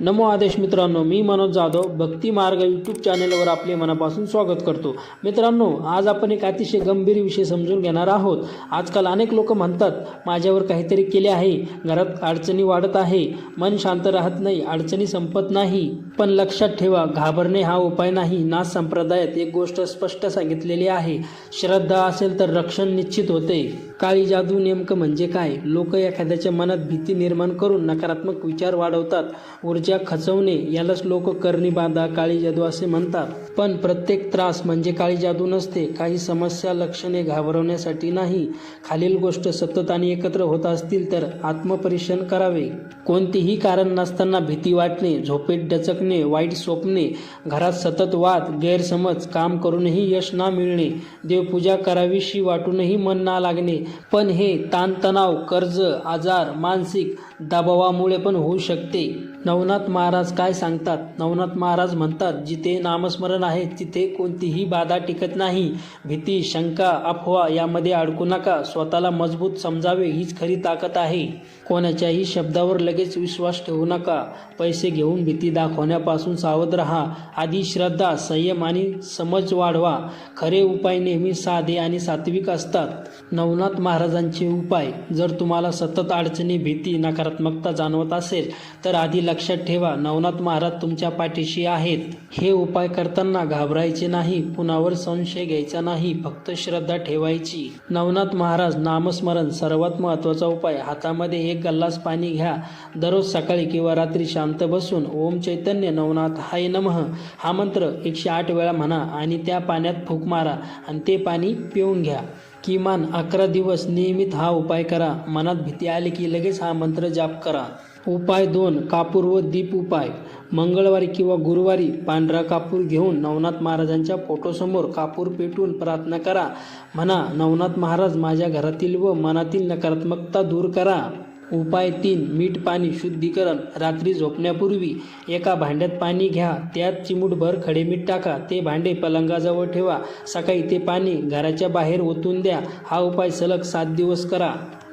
नमो आदेश मित्रांनो मी मनोज जाधव भक्ती मार्ग यूट्यूब चॅनेलवर आपले मनापासून स्वागत करतो. मित्रांनो आज आपण एक अतिशय गंभीर विषय समजून घेणार आहोत. आजकाल अनेक लोक म्हणतात माझ्यावर काहीतरी केले आहे घरात अडचणी वाढत आहे मन शांत राहत नाही अडचणी संपत नाही. पण लक्षात ठेवा घाबरणे हा उपाय नाही. नाथ संप्रदायात एक गोष्ट स्पष्ट सांगितलेली आहे श्रद्धा असेल तर रक्षण निश्चित होते. काळी जादू नेमकं म्हणजे काय? लोक एखाद्याच्या मनात भीती निर्माण करून नकारात्मक विचार वाढवतात. ऊर्जा खचवणे यालाच लोक करणीबाधा काळी जादू असे म्हणतात. पण प्रत्येक त्रास म्हणजे काळी जादू नसते. काही समस्या लक्षणे घाबरवण्यासाठी नाही. खालील गोष्ट सतत आणि एकत्र होत असतील तर आत्मपरीक्षण करावे. कोणतेही कारण नसताना भीती वाटणे झोपेत डचकणे वाईट स्वप्ने घरात सतत वाद गैरसमज काम करूनही यश ना मिळणे देवपूजा करावीशी वाटूनही मन ना लागणे पण हे ताणतणाव कर्ज आजार मानसिक दबावामुळे पण होऊ शकते. नवनाथ महाराज काय सांगतात? नवनाथ महाराज म्हणतात जिथे नामस्मरण आहे तिथे कोणतीही बाधा टिकत नाही. भीती शंका अफवा यामध्ये अडकू नका. स्वतःला मजबूत समजावे हीच खरी ताकद आहे. कोणाच्याही शब्दावर लगेच विश्वास ठेवू नका. पैसे घेऊन भीती दाखवण्यापासून सावध राहा. आधी श्रद्धा संयम आणि समज वाढवा. खरे उपाय नेहमी साधे आणि सात्विक असतात. नवनाथ महाराजांचे उपाय जर तुम्हाला सतत अडचणी भीती सकारात्मकता जाणवत असेल तर आधी लक्षात ठेवा नवनाथ महाराज तुमच्या पाठीशी आहेत. हे उपाय करताना घाबरायचे नाही कुणावर संशय घ्यायचा नाही फक्त श्रद्धा ठेवायची. नवनाथ महाराज नामस्मरण सर्वात महत्त्वाचा उपाय. हातामध्ये एक गल्लास पाणी घ्या. दररोज सकाळी किंवा रात्री शांत बसून ओम चैतन्य नवनाथ हाय नमः हा मंत्र एकशे आठ वेळा म्हणा आणि त्या पाण्यात फूक मारा आणि ते पाणी पिऊन घ्या. किमान अकरा दिवस नियमित हा उपाय करा. मनात भीती आली की लगेच हा मंत्र जाप करा. उपाय दोन कापूर व दीप उपाय. मंगळवारी किंवा गुरुवारी पांढरा कापूर घेऊन नवनाथ महाराजांच्या फोटोसमोर कापूर पेटवून प्रार्थना करा. म्हणा नवनाथ महाराज माझ्या घरातील व मनातील नकारात्मकता दूर करा. उपाय तीन मीठ पाणी शुद्धीकरण. रात्री झोपण्यापूर्वी एका भांड्यात पाणी घ्या. त्यात चिमूटभर खडे मीठ टाका. ते भांडे पलंगाजवळ ठेवा. सकाळी ते पाणी घराच्या बाहेर ओतून द्या. हा उपाय सलग सात दिवस करा.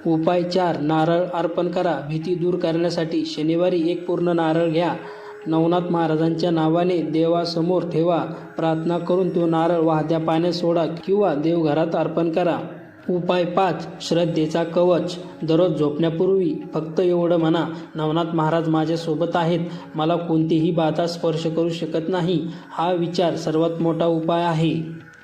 उपाय चार नारळ अर्पण करा. भीती दूर करण्यासाठी शनिवारी एक पूर्ण नारळ घ्या. नवनाथ महाराजांच्या नावाने देवासमोर ठेवा. प्रार्थना करून तो नारळ वाहत्या पाण्यात सोडा किंवा देवघरात अर्पण करा. उपाय पाच. श्रद्धेचा कवच. दररोज झोपण्यापूर्वी फक्त एवढं म्हणा नवनाथ महाराज माझ्यासोबत आहेत. मला कोणतीही बाधा स्पर्श करू शकत नाही. हा विचार सर्वात मोठा उपाय आहे.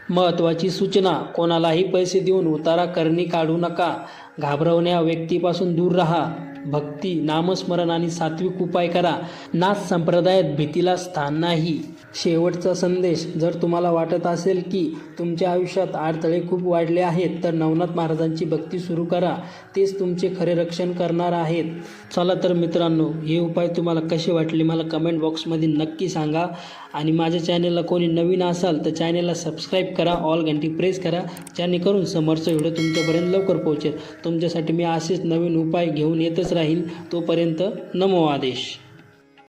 महत्त्वाची सूचना. कोणालाही पैसे देऊन उतारा करणी काढू नका. घाबरवण्या व्यक्तीपासून दूर राहा. भक्ती नामस्मरण आणि सात्विक उपाय करा. नाथ संप्रदायात भीतीला स्थान नाही. शेवटचा संदेश जर तुम्हाला वाटत असेल की तुमच्या आयुष्यात अडथळे खूप वाढले आहेत तर नवनाथ महाराजांची भक्ती सुरू करा. तेच तुमचे खरे रक्षण करणार आहेत. चला तर मित्रांनो हे उपाय तुम्हाला कसे वाटले मला कमेंट बॉक्समध्ये नक्की सांगा. आणि माझ्या चॅनलला कोणी नवीन असाल तर चॅनलला सबस्क्राईब करा ऑल घंटी प्रेस करा जेणेकरून समोरचा व्हिडिओ तुमच्यापर्यंत लवकर पोहोचेल. तुमच्यासाठी मी असेच नवीन उपाय घेऊन येतच राहील तोपर्यंत नमो आदेश.